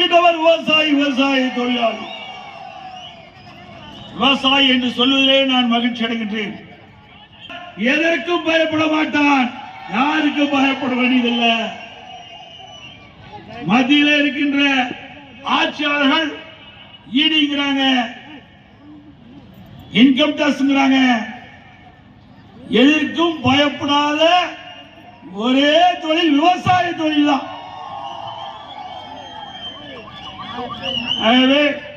இருக்கின்றவர் விவசாயி விவசாய தொழிலாளி. விவசாயி என்று சொல்வதிலே நான் மகிழ்ச்சி அடைகின்றேன். எதற்கும் பயப்பட மாட்டான். யாருக்கும் பயப்பட வேண்டியதில்லை. மத்தியில் இருக்கின்ற ஆட்சியாளர்கள் ஈடிங்கிறாங்க. இன்கம் டாக்ஸ்ங்கிறாங்க எதற்கும் பயப்படாத ஒரே தொழில் விவசாய தொழில் தான். A ver.